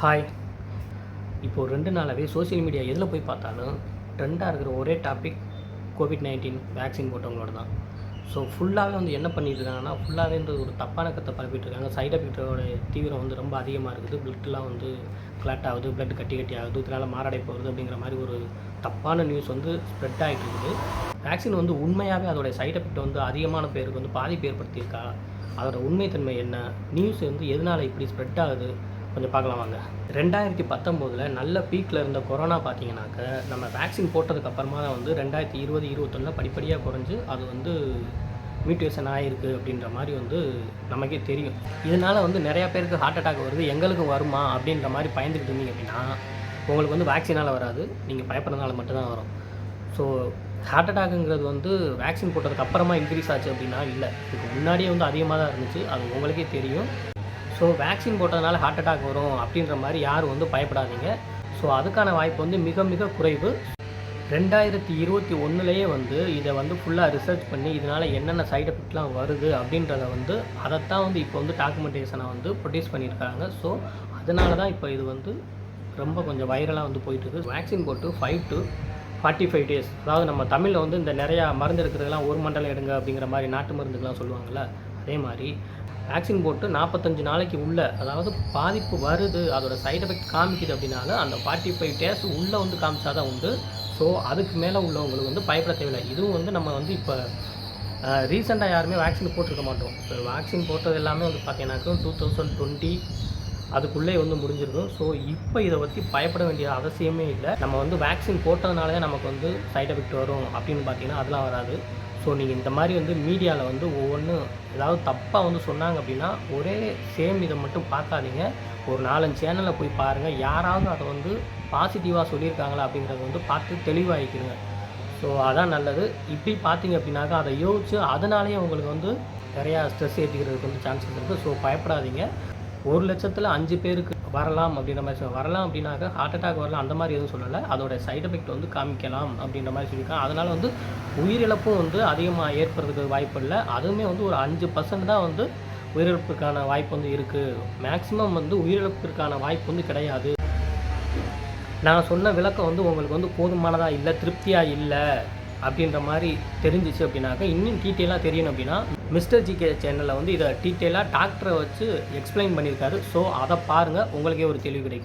Hi இப்போது ரெண்டு நாளாகவே சோஷியல் மீடியா எதில் போய் பார்த்தாலும் ட்ரெண்டாக இருக்கிற ஒரே டாபிக் கோவிட் நைன்டீன் வேக்சின் போட்டவங்களோட தான். ஸோ ஃபுல்லாகவே வந்து என்ன பண்ணிட்டுருக்காங்கன்னா ஃபுல்லாகவே வந்து ஒரு தப்பான கத்தை பரப்பிட்டு இருக்காங்க சைடு எஃபெக்டோட தீவிரம் வந்து ரொம்ப அதிகமாக இருக்குது. பிளட்லாம் வந்து கிளாட் ஆகுது பிளட் கட்டி கட்டி ஆகுது இதனால் மாரடைப்பு வருது அப்படிங்கிற மாதிரி ஒரு தப்பான நியூஸ் வந்து ஸ்ப்ரெட் ஆகிட்டு இருக்குது வேக்சின் வந்து உண்மையாகவே அதோடைய சைட் எஃபெக்ட் வந்து அதிகமான பேருக்கு வந்து பாதிப்பு ஏற்படுத்தியிருக்கா? அதோட உண்மைத்தன்மை என்ன? நியூஸ் வந்து எதனால் இப்படி ஸ்ப்ரெட் ஆகுது? கொஞ்சம் பார்க்கலாம் வாங்க. ரெண்டாயிரத்தி பத்தொம்போதில் நல்ல பீக்கில் இருந்த கொரோனா பார்த்தீங்கன்னாக்க நம்ம வேக்சின் போட்டதுக்கு அப்புறமா தான் வந்து ரெண்டாயிரத்தி இருபது இருபத்தொன்னில் படிப்படியாக குறைஞ்சு அது வந்து மியூட்டேஷன் ஆகிருக்கு அப்படின்ற மாதிரி வந்து நமக்கே தெரியும். இதனால் வந்து நிறையா பேருக்கு ஹார்ட் அட்டாக் வருது. எங்களுக்கும் வருமா அப்படின்ற மாதிரி பயந்துக்கிட்டு இருந்தீங்க அப்படின்னா உங்களுக்கு வந்து வேக்சினால் வராது. நீங்கள் பயப்படுறதுனால மட்டும்தான் வரும். ஸோ ஹார்ட் அட்டாக்குங்கிறது வந்து வேக்சின் போட்டதுக்கு அப்புறமா இன்க்ரீஸ் ஆச்சு அப்படின்னா இல்லை. இதுக்கு முன்னாடியே வந்து அதிகமாக தான் இருந்துச்சு. அது உங்களுக்கே தெரியும். ஸோ வேக்சின் போட்டதுனால ஹார்ட் அட்டாக் வரும் அப்படின்ற மாதிரி யாரும் வந்து பயப்படாதீங்க. ஸோ அதுக்கான வாய்ப்பு வந்து மிக மிக குறைவு. ரெண்டாயிரத்தி இருபத்தி ஒன்றுலேயே வந்து இதை வந்து ஃபுல்லாக ரிசர்ச் பண்ணி இதனால் என்னென்ன சைடு எஃபெக்ட்லாம் வருது அப்படின்றத வந்து அதைத்தான் வந்து இப்போ வந்து டாக்குமெண்டேஷனை வந்து ப்ரொடியூஸ் பண்ணியிருக்காங்க. ஸோ அதனால தான் இப்போ இது வந்து ரொம்ப கொஞ்சம் வைரலாக வந்து போயிட்டுருக்கு. வேக்சின் போட்டு five to forty five days அதாவது நம்ம தமிழில் வந்து இந்த நிறையா மருந்து எடுக்கிறதுலாம் ஒரு மண்டலம் எடுங்க அப்படிங்கிற மாதிரி நாட்டு மருந்துக்கெலாம் சொல்லுவாங்கள்ல அதே மாதிரி வேக்சின் போட்டு நாற்பத்தஞ்சு நாளைக்கு உள்ள அதாவது பாதிப்பு வருது அதோட சைட் எஃபெக்ட் காமிக்குது அப்படின்னாலும் அந்த ஃபார்ட்டி ஃபைவ் டேஸ் உள்ளே வந்து காமிச்சா தான் உண்டு. ஸோ அதுக்கு மேலே உள்ளவங்களுக்கு வந்து பயப்பட தேவையில்லை. இதுவும் வந்து நம்ம வந்து இப்போ ரீசெண்டாக யாருமே வேக்சின் போட்டிருக்க மாட்டோம். இப்போ வேக்சின் போட்டது எல்லாமே வந்து பார்த்தீங்கன்னாக்கா டூ தௌசண்ட் டுவெண்ட்டி அதுக்குள்ளே வந்து முடிஞ்சிருக்கும் ஸோ இப்போ இதை பற்றி பயப்பட வேண்டிய அவசியமே இல்லை. நம்ம வந்து வேக்சின் போட்டதுனால தான் நமக்கு வந்து சைட் எஃபெக்ட் வரும் அப்படின்னு பார்த்தீங்கன்னா அதெல்லாம் வராது. ஸோ நீங்கள் இந்த மாதிரி வந்து மீடியாவில் வந்து ஒவ்வொன்றும் ஏதாவது தப்பாக வந்து சொன்னாங்க அப்படின்னா ஒரே சேம் இதை மட்டும் பார்க்காதீங்க. ஒரு நாலஞ்சு சேனலில் போய் பாருங்கள் யாராவது அதை வந்து பாசிட்டிவாக சொல்லியிருக்காங்களா அப்படிங்கிறத வந்து பார்த்து தெளிவாகிக்கிறங்க ஸோ அதான் நல்லது. இப்படி பார்த்தீங்க அப்படின்னாக்கா அதை யோசிச்சு அதனாலேயே உங்களுக்கு வந்து நிறையா ஸ்ட்ரெஸ் ஏற்றிக்கிறதுக்கு வந்து சான்சஸ் இருக்குது ஸோ பயப்படாதீங்க. ஒரு லட்சத்தில் அஞ்சு பேருக்கு வரலாம் அப்படின்ற மாதிரி சொல்லுவாங்க வரலாம் அப்படின்னாக்கா ஹார்ட் அட்டாக் வரலாம் அந்த மாதிரி எதுவும் சொல்லலை. அதோட சைட் எஃபெக்ட் வந்து காமிக்கலாம் அப்படின்ற மாதிரி சொல்லியிருக்காங்க. அதனால் வந்து உயிரிழப்பும் வந்து அதிகமாக ஏற்படுறதுக்கு வாய்ப்பு இல்லை. அதுவுமே வந்து ஒரு அஞ்சு பர்சன்ட் தான் வந்து உயிரிழப்புக்கான வாய்ப்பு வந்து இருக்குது மேக்ஸிமம் வந்து உயிரிழப்பிற்கான வாய்ப்பு வந்து கிடையாது. நான் சொன்ன விளக்கம் வந்து உங்களுக்கு வந்து போதுமானதாக இல்லை திருப்தியாக இல்லை. அப்படின்ற மாதிரி தெரிஞ்சிச்சு அப்படின்னாக்கா இன்னும் டீட்டெயிலாக தெரியணும் அப்படின்னா மிஸ்டர் ஜிகே சேனலில் வந்து இதை டீட்டெயிலாக டாக்டரை வச்சு எக்ஸ்பிளைன் பண்ணியிருக்காரு. ஸோ அதை பாருங்கள் உங்களுக்கே ஒரு தெளிவு கிடைக்கும்.